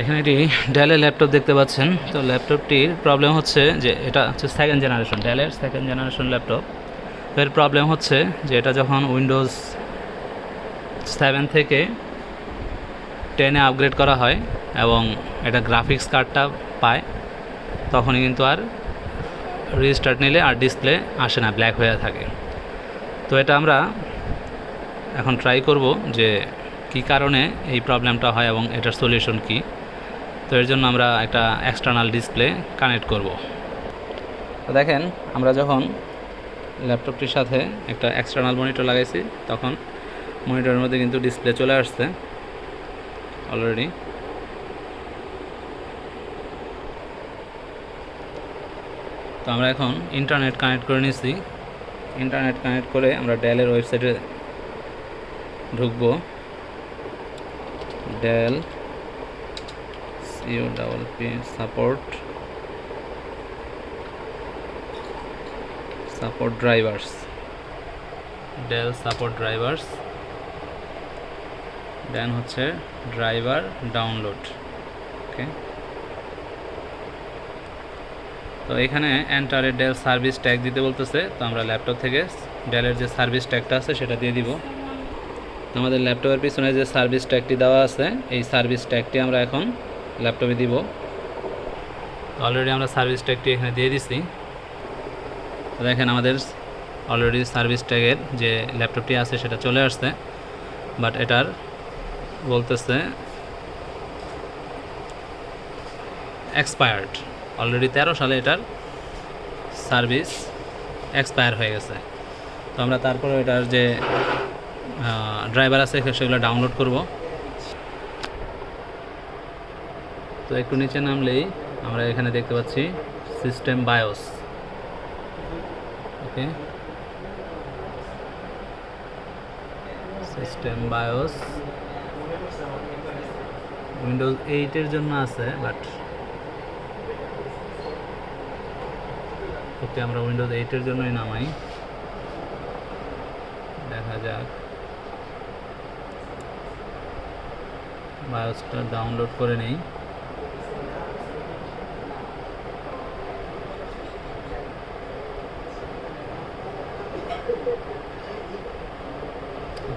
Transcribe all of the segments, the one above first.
এখানে একটি ডেলের ল্যাপটপ দেখতে পাচ্ছেন। তো ল্যাপটপটির প্রবলেম হচ্ছে যে এটা হচ্ছে সেকেন্ড জেনারেশন ডেলের সেকেন্ড জেনারেশন ল্যাপটপ এর প্রবলেম হচ্ছে যে এটা যখন উইন্ডোজ সেভেন থেকে টেনে আপগ্রেড করা হয় এবং এটা গ্রাফিক্স কার্ডটা পায়, তখনই কিন্তু আর রিস্টার্ট নিলে আর ডিসপ্লে আসে না ব্ল্যাক হয়ে থাকে। তো এটা আমরা এখন ট্রাই করব যে কি কারণে এই প্রবলেমটা হয় এবং এটার সলিউশন কি। তো এর জন্য আমরা একটা এক্সটার্নাল ডিসপ্লে কানেক্ট করব। তো দেখেন, আমরা যখন ল্যাপটপটির সাথে একটা এক্সটার্নাল মনিটর লাগাইছি, তখন মনিটরের মধ্যে কিন্তু ডিসপ্লে চলে আসছে অলরেডি তো আমরা এখন ইন্টারনেট কানেক্ট করে নিয়েছি ইন্টারনেট কানেক্ট করে আমরা ডেলের ওয়েবসাইটে ঢুকবো। Dell CO double P support support drivers Dell support drivers then হচ্ছে ড্রাইভার ডাউনলোড ওকে তো এখানে এন্টারে ডেল সার্ভিস ট্যাগ দিতে বলতেছে। তো আমরা ল্যাপটপ থেকে ডেলের যে সার্ভিস ট্যাগটা আছে সেটা দিয়ে দিব। আমাদের ল্যাপটপের পিছনে যে সার্ভিস ট্যাগটি দেওয়া আছে, এই সার্ভিস ট্যাগটি আমরা এখন ল্যাপটপে দিব। অলরেডি আমরা সার্ভিস ট্যাগটি এখানে দিয়ে দিছি। দেখেন আমাদের অলরেডি সার্ভিস ট্যাগের যে ল্যাপটপটি আছে, সেটা চলে আসছে। বাট এটার বলতেছে এক্সপায়ার্ড অলরেডি তেরো সালে এটার সার্ভিস এক্সপায়ার হয়ে গেছে। তো আমরা তারপরে এটার যে ড্রাইভার আছে, সেগুলো ডাউনলোড করব। তো একটু নিচে নামলেই আমরা এখানে দেখতে পাচ্ছি system BIOS. Okay. System BIOS. Windows এইটের জন্য আছে, বাট ওকে আমরা উইন্ডোজ এইটের জন্যই নামাই। দেখা যাক। বায়োসটা ডাউনলোড করে নেই।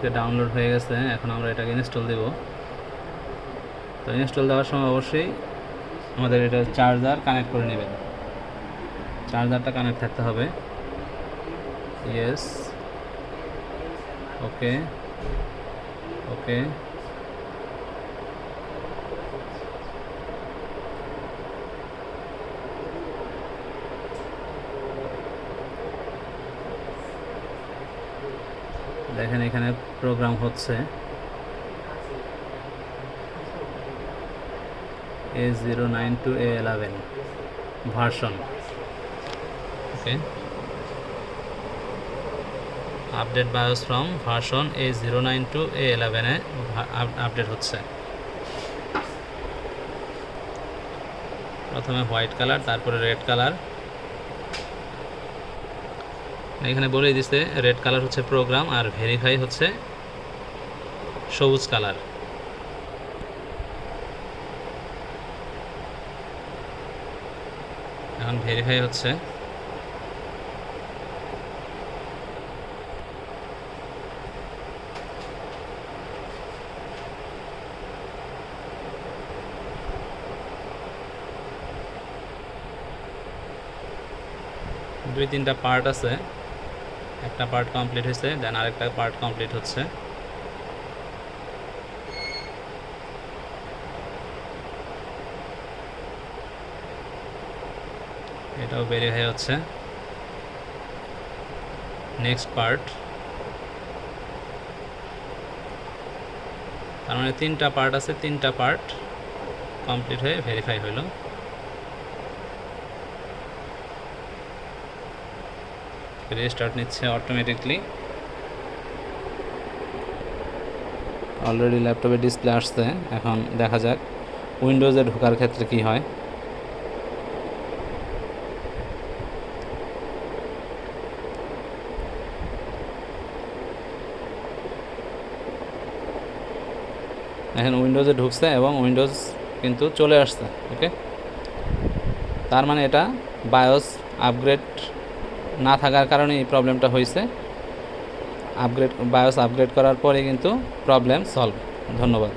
ওকে ডাউনলোড হয়ে গেছে, এখন আমরা এটাকে ইনস্টল দেব। তো ইনস্টল দেওয়ার সময় অবশ্যই আমাদের এটা চার্জার কানেক্ট করে নেবেন। চার্জারটা কানেক্ট থাকতে হবে। ইয়েস ওকে ওকে দেখেন এখানে প্রোগ্রাম হচ্ছে। A zero nine two A eleven version okay update BIOS from version A zero nine two A এলেভেনে update হচ্ছে। প্রথমে হোয়াইট কালার তারপরে রেড কালার এখানে বলে দিচ্ছে রেড কালার হচ্ছে প্রোগ্রাম আর ভেরিফাই হচ্ছে সবুজ কালার এখন ভেরিফাই হচ্ছে। দুই তিনটা পার্ট আছে। একটা পার্ট কমপ্লিট হয়েছে দেন আরেকটা পার্ট কমপ্লিট হচ্ছে। এটাও ভেরিফাই হচ্ছে নেক্সট পার্ট তার মানে তিনটা পার্ট আছে, তিনটা পার্ট কমপ্লিট হয়ে ভেরিফাই হলো। রেস্টার্ট নিচ্ছে অটোমেটিকলি অলরেডি ল্যাপটপে ডিসপ্লে আসছে, এখন দেখা যাক উইন্ডোজে ঢোকার ক্ষেত্রে কি হয়। এখন উইন্ডোজে ঢুকছে এবং উইন্ডোজ কিন্তু চলে আসছে ওকে তার মানে এটা বায়োস আপগ্রেড না থাকার কারণে এই প্রবলেমটা হয়েছে। আপগ্রেড বায়োস আপগ্রেড করার পরে কিন্তু প্রবলেম সলভ ধন্যবাদ।